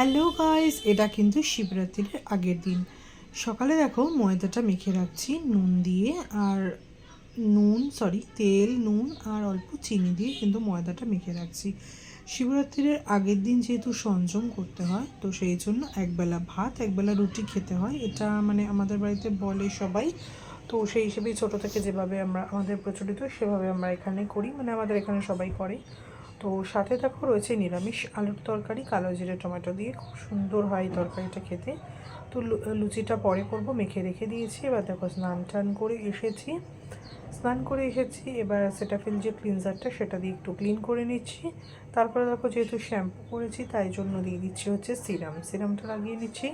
Hello guys, এটা কিন্তু শিবরাত্রির আগের দিন। সকালে দেখো ময়দাটা মেখে রাখছি, নুন দিয়ে আর নুন সরি তেল, নুন আর অল্প চিনি দিয়ে কিন্তু ময়দাটা মেখে রাখছি। শিবরাত্রির আগের দিন যেহেতু সংযম করতে হয়, তো সেই জন্য একবেলা ভাত, একবেলা রুটি খেতে হয়। এটা মানে আমাদের বাড়িতে বলে সবাই। তো সেই হিসেবেই ছোটো থেকে যেভাবে আমরা, আমাদের প্রচলিত সেভাবে আমরা এখানে করি মানে আমাদের এখানে সবাই করে। তো সাথে দেখো রয়েছে নিরামিষ আলুর তরকারি, কালো জিরে টমেটো দিয়ে। খুব সুন্দর হয় এই তরকারিটা খেতে। তো লুচিটা পরে করব, মেখে রেখে দিয়েছি। এবার দেখো স্নান টান করে এসেছি। স্নান করে এসেছি, এবার সেটাফিল যে ক্লিনজারটা সেটা দিয়ে একটু ক্লিন করে নিচ্ছি। তারপরে দেখো যেহেতু শ্যাম্পু করেছি, তাই জন্য দিয়ে দিচ্ছি হচ্ছে সিরাম সিরামটা লাগিয়ে নিচ্ছি।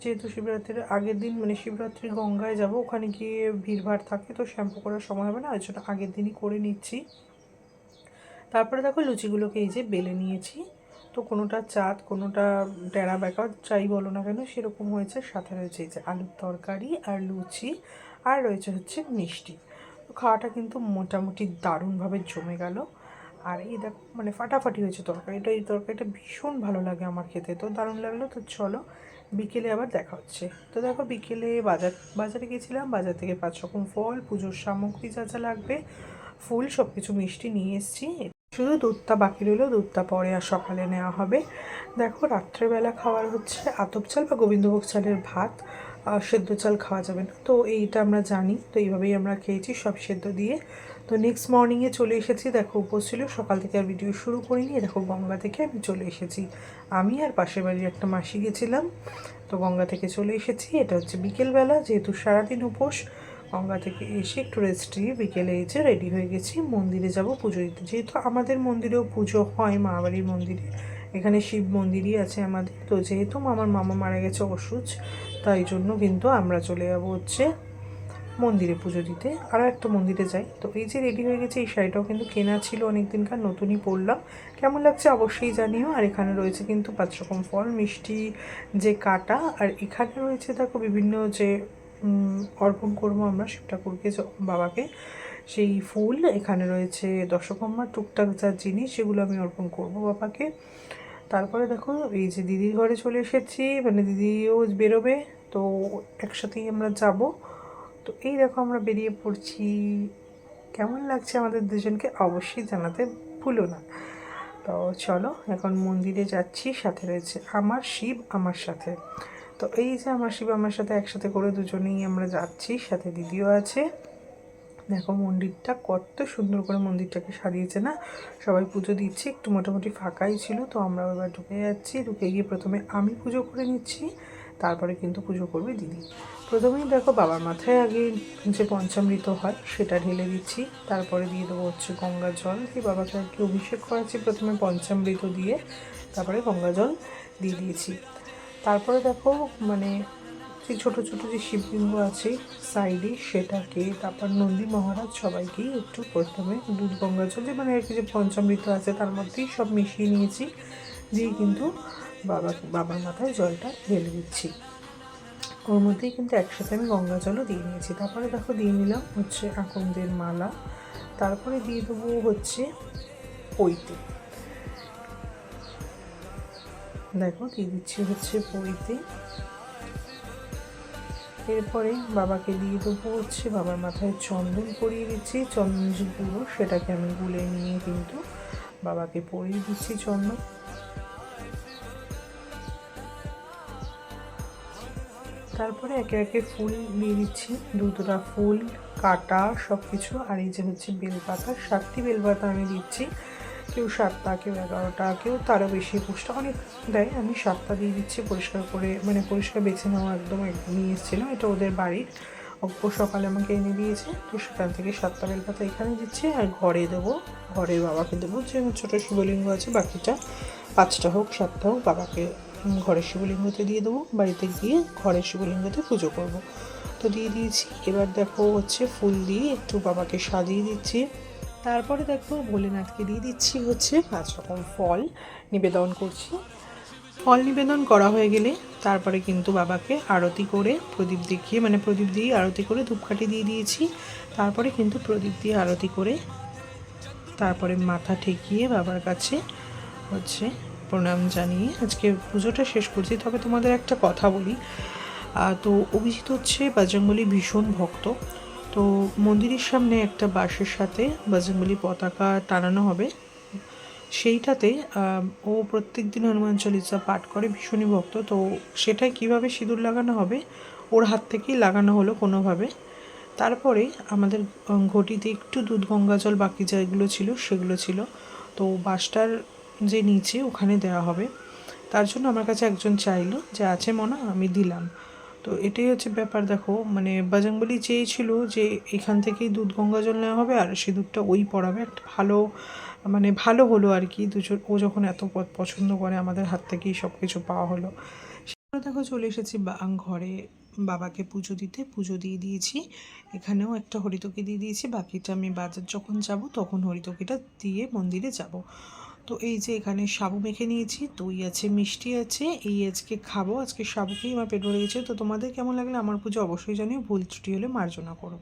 যেহেতু শিবরাত্রির আগের দিন মানে শিবরাত্রি গঙ্গায় যাব, ওখানে গিয়ে ভিড়ভাড় থাকে, তো শ্যাম্পু করার সময় হবে না, ওই জন্য আগের দিনই করে নিচ্ছি। তারপরে দেখো লুচিগুলোকে এই যে বেলে নিয়েছি। তো কোনোটা চাঁদ কোনোটা টেরা বেকা যাই বলো না কেন, সেরকম হয়েছে। সাথে রয়েছে এই যে আলুর তরকারি আর লুচি, আর রয়েছে হচ্ছে মিষ্টি। তো খাওয়াটা কিন্তু মোটামুটি দারুণভাবে জমে গেল। আর এই দেখো মানে ফাটাফাটি হয়েছে তরকারিটা। এই তরকারিটা ভীষণ ভালো লাগে আমার খেতে। তো দারুণ লাগল, তো চলো বিকেলে আবার দেখা হচ্ছে। তো দেখো বিকেলে বাজার, বাজারে গেছিলাম। বাজার থেকে পাঁচ রকম ফল, পুজোর সামগ্রী যা যা লাগবে, ফুল সব কিছু মিষ্টি নিয়ে এসেছি। শুধু দুধটা বাকি রইল, দুধটা পরে আর সকালে নেওয়া হবে। দেখো, রাত্রেবেলা খাওয়ার হচ্ছে আতপ চাল বা গোবিন্দভোগ চালের ভাত সেদ্ধ চাল খাওয়া যাবে না। তো এইটা আমরা জানি, তো এইভাবেই আমরা খেয়েছি, সব সেদ্ধ দিয়ে। তো নেক্সট মর্নিংয়ে চলে এসেছি, দেখো উপোস ছিল, সকাল থেকে আর ভিডিও শুরু করিনি। দেখো গঙ্গা থেকে আমি চলে এসেছি। আমি আর পাশের বাড়ির একটা মাসি গেছিলাম, তো গঙ্গা থেকে চলে এসেছি। এটা হচ্ছে বিকেলবেলা, যেহেতু সারাদিন উপোস গঙ্গা থেকে এসে একটু রেস্ট নিয়ে বিকেলে এসে রেডি হয়ে গেছি। মন্দিরে যাব পুজো দিতে। যেহেতু আমাদের মন্দিরেও পুজো হয় মা বাড়ির মন্দিরে। এখানে শিব মন্দিরই আছে আমাদের। তো যেহেতু আমার মামা মারা গেছে অসুচ, তাই জন্য কিন্তু আমরা চলে যাব হচ্ছে মন্দিরে পুজো দিতে। আরও একটা মন্দিরে যাই। তো এই যে রেডি হয়ে গেছে, এই শাড়িটাও কিন্তু কেনা ছিল অনেক দিনকার নতুনই পরলাম। কেমন লাগছে অবশ্যই জানিও। আর এখানে রয়েছে কিন্তু পাঁচ রকম ফল, মিষ্টি যে কাটা, আর এখানে রয়েছে দেখো বিভিন্ন যে অর্পণ করব আমরা শিব ঠাকুরকে বাবাকে। সেই ফুল, এখানে রয়েছে দশকর্মার টুকটাক যা জিনিস, সেগুলো আমি অর্পণ করব বাবাকে। তারপরে দেখো, এই যে দিদির ঘরে চলে এসেছি মানে দিদিও বেরোবে, তো একসাথেই আমরা যাব। তো এই দেখো, আমরা বেরিয়ে পড়ছি। কেমন লাগছে আমাদের দুজনকে, অবশ্যই জানাতে ভুলো না। তো চলো, এখন মন্দিরে যাচ্ছি, সাথে রয়েছে আমার শিব, আমার সাথে। তো এই যে আমার শিব আমার সাথে একসাথে করে দুজনেই আমরা যাচ্ছি, সাথে দিদিও আছে। দেখো মন্দিরটা কত সুন্দর করে মন্দিরটাকে সাজিয়েছে না? সবাই পুজো দিচ্ছে, একটু মোটামুটি ফাঁকাই ছিল, তো আমরা এবার ঢুকে যাচ্ছি। ঢুকে গিয়ে প্রথমে আমি পুজো করে নিচ্ছি, তারপরে কিন্তু পুজো করবে দিদি। প্রথমেই দেখো বাবার মাথায় আগে যে পঞ্চামৃত হয়, সেটা ঢেলে দিচ্ছি। তারপরে দিয়ে দেবো হচ্ছে গঙ্গা জল। দিয়ে বাবাকে আর কি অভিষেক করাচ্ছি প্রথমে পঞ্চামৃত দিয়ে, তারপরে গঙ্গা জল দিয়ে দিয়েছি। তারপরে দেখো মানে যে ছোটো ছোটো যে শিবলিঙ্গ আছে, সাইডে সেটাকে তারপর নন্দী মহারাজ সবাইকেই একটু প্রথমে দুধ গঙ্গা যে মানে আর কি যে পঞ্চামৃত আছে, তার মধ্যেই সব মিশিয়ে নিয়েছি, দিয়ে কিন্তু বাবা, বাবার মাথায় জলটা ঢেলে দিচ্ছি। ওর মধ্যেই কিন্তু একসাথে আমি গঙ্গা জলও দিয়ে নিয়েছি। তারপরে দেখো, দিয়ে নিলাম হচ্ছে আকন্দের মালা। তারপরে দিয়ে দেবো হচ্ছে পৈতে। দেখো দিয়ে দিচ্ছি হচ্ছে পৈতে এরপরে বাবাকে দিয়ে দেবো হচ্ছে বাবার মাথায় চন্দন পরিয়ে দিচ্ছি। চন্দন যে গুঁড়ো সেটাকে আমি গুলে নিয়ে কিন্তু বাবাকে পরিয়ে দিচ্ছি চন্দন। তারপরে একে একে ফুল দিয়ে দিচ্ছি। দুটোটা ফুল, কাটা সব কিছু আর এই যে হচ্ছে বেলপাতা, সাতটি বেলপাতা আমি দিচ্ছি। কেউ সাতটা, কেউ এগারোটা, কেউ তারও বেশি পুষটা অনেক দেয়। আমি সাতটা দিয়ে দিচ্ছি, পরিষ্কার করে মানে পরিষ্কার বেছে নেওয়া একদম নিয়ে এসেছিল এটা ওদের বাড়ির ও সকালে আমাকে এনে দিয়েছে, তো সেখান থেকে সাতটা বেলপাতা এখানে দিচ্ছি আর ঘরে দেবো, ঘরে বাবাকে দেবো, যে আমার ছোটো শিবলিঙ্গ আছে, বাকিটা পাঁচটা হোক, সাতটা হোক, বাবাকে ঘরের শিবলিঙ্গতে দিয়ে দেবো, বাড়িতে গিয়ে ঘরের শিবলিঙ্গতে পুজো করব। তো দিয়ে দিয়েছি, এবার দেখো হচ্ছে ফুল দিয়ে একটু বাবাকে সাজিয়ে দিচ্ছি। তারপরে দেখো ভোলেনাথকে দিয়ে দিচ্ছি হচ্ছে পাঁচ রকম ফল নিবেদন করছি। ফল নিবেদন করা হয়ে গেলে তারপরে কিন্তু বাবাকে আরতি করে প্রদীপ দেখিয়ে মানে প্রদীপ দিয়ে আরতি করে ধূপকাঠি দিয়ে দিয়েছি। তারপরে কিন্তু প্রদীপ দিয়ে আরতি করে তারপরে মাথা ঠেকিয়ে বাবার কাছে হচ্ছে প্রণাম জানিয়ে আজকে পুজোটা শেষ করছি। তবে তোমাদের একটা কথা বলি তো অভিজিৎ হচ্ছে বাজরংবলী ভীষণ ভক্ত। তো মন্দিরের সামনে একটা বাঁশের সাথে বাজরংবলী পতাকা টানানো হবে। সেইটাতে ও প্রত্যেক দিন হনুমান চল্লিশা পাঠ করে, ভীষণই ভক্ত। তো সেটাই কীভাবে সিঁদুর লাগানো হবে, ওর হাত থেকেই লাগানো হলো কোনোভাবে। তারপরে আমাদের ঘটিতে একটু দুধ, গঙ্গা জল বাকি যেগুলো ছিল, সেগুলো ছিল। তো বাসটার যে নিচে ওখানে দেওয়া হবে। তার জন্য আমার কাছে একজন চাইলো যে, আছে মনা, আমি দিলাম। তো এটাই হচ্ছে ব্যাপার, দেখো। মানে বাজরংবলী চেয়েছিল যে এখান থেকেই দুধ, গঙ্গা জল নেওয়া হবে আর সিঁদুরটা ওই পড়াবে। একটা ভালো মানে ভালো হলো আর কি। দুজন, ও যখন এত পছন্দ করে, আমাদের হাত থেকেই সব কিছু পাওয়া হলো। সেগুলো দেখো চলে এসেছি ঘরে। বাবাকে পুজো দিতে, পুজো দিয়ে দিয়েছি। এখানেও একটা হরিতকি দিয়ে দিয়েছি। বাকিটা আমি বাজার, যখন যাব তখন হরিতকিটা দিয়ে মন্দিরে যাব। তো এই যে এখানে সাবু মেখে নিয়েছি, দই আছে, মিষ্টি আছে, এই আজকে খাব। আজকে সাবুকেই আমার পেট ভরে গেছে। তো তোমাদের কেমন লাগলে আমার পুজো অবশ্যই জানিয়ে ভুল ত্রুটি হলে মার্জনা করো।